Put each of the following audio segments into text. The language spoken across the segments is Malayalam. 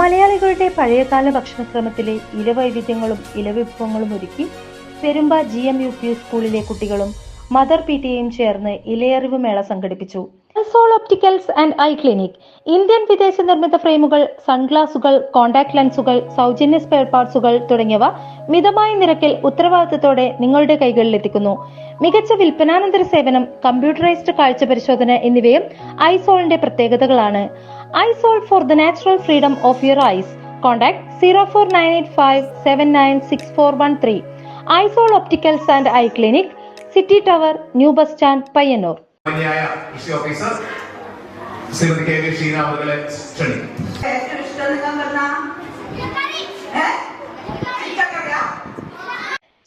മലയാളികളുടെ പഴയകാല ഭക്ഷണക്രമത്തിലെ ഇലവൈവിധ്യങ്ങളും ഇലവിഭവങ്ങളും ഒരുക്കി Perumba G M U P സ്കൂളിലെ കുട്ടികളും മദർ പി ടിയും ചേർന്ന് ഇലയറിവ് മേള സംഘടിപ്പിച്ചു. Soul opticals and eye clinic Indian വിദേശ നിർമ്മിത ഫ്രെയിമുകൾ സൺഗ്ലാസുകൾ കോൺടാക്ട് ലെൻസുകൾ സൗജന്യ സ്പെയർ പാർട്സുകൾ തുടങ്ങിയവ മിതമായ നിരക്കിൽ ഉത്തരവാദിത്തത്തോടെ നിങ്ങളുടെ കൈകളിൽ എത്തിക്കുന്നു. മികച്ച വിൽപ്പനാനന്തര സേവനം കമ്പ്യൂട്ടറൈസ്ഡ് കാഴ്ച പരിശോധന എന്നിവയും ഐസോളിന്റെ പ്രത്യേകതകളാണ്. Isol for the natural freedom of your eyes. Contact zero four nine eight five seven nine six four one three. Isol opticals and eye clinic city tower new bus stand Payyanur. Officer Shrimati K V Sheena അവരുടെ ക്ഷണിക്കും ഏറ്റവും ഇഷ്ടം നിങ്ങൾ പറഞ്ഞാ ഏ ചിക്കക്കറിയാ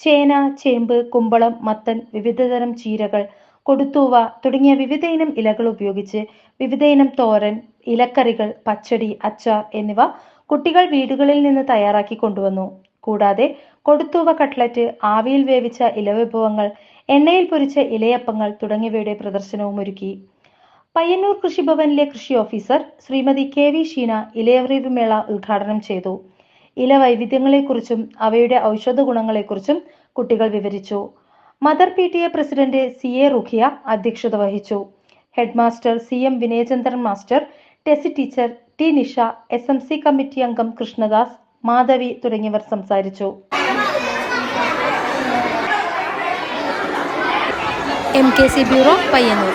ചേന ചേമ്പ് കുമ്പളം മത്തൻ വിവിധതരം ചീരകൾ കൊടുത്തൂവ തുടങ്ങിയ വിവിധയിനം ഇലകൾ ഉപയോഗിച്ച് വിവിധയിനം തോരൻ ഇലക്കറികൾ പച്ചടി അച്ചാർ എന്നിവ കുട്ടികൾ വീടുകളിൽ നിന്ന് തയ്യാറാക്കി കൊണ്ടുവന്നു. കൂടാതെ കൊടുത്തൂവ കട്ട്ലറ്റ് ആവിയിൽ വേവിച്ച ഇലവിഭവങ്ങൾ എണ്ണയിൽ പൊരിച്ച ഇലയപ്പങ്ങൾ തുടങ്ങിയവയുടെ പ്രദർശനവും ഒരുക്കി. പയ്യന്നൂർ കൃഷിഭവനിലെ കൃഷി officer Shrimati K V Sheena ഇലയറിവ് മേള ഉദ്ഘാടനം ചെയ്തു. ഇല വൈവിധ്യങ്ങളെക്കുറിച്ചും അവയുടെ ഔഷധ ഗുണങ്ങളെക്കുറിച്ചും കുട്ടികൾ വിവരിച്ചു. Mother P T A president C A Rukhiya അധ്യക്ഷത വഹിച്ചു. Headmaster C M Vinayachandran master Tessy teacher T Nisha S M C committee അംഗം കൃഷ്ണദാസ് മാധവി തുടങ്ങിയവർ സംസാരിച്ചു. M K C bureau Payyanur.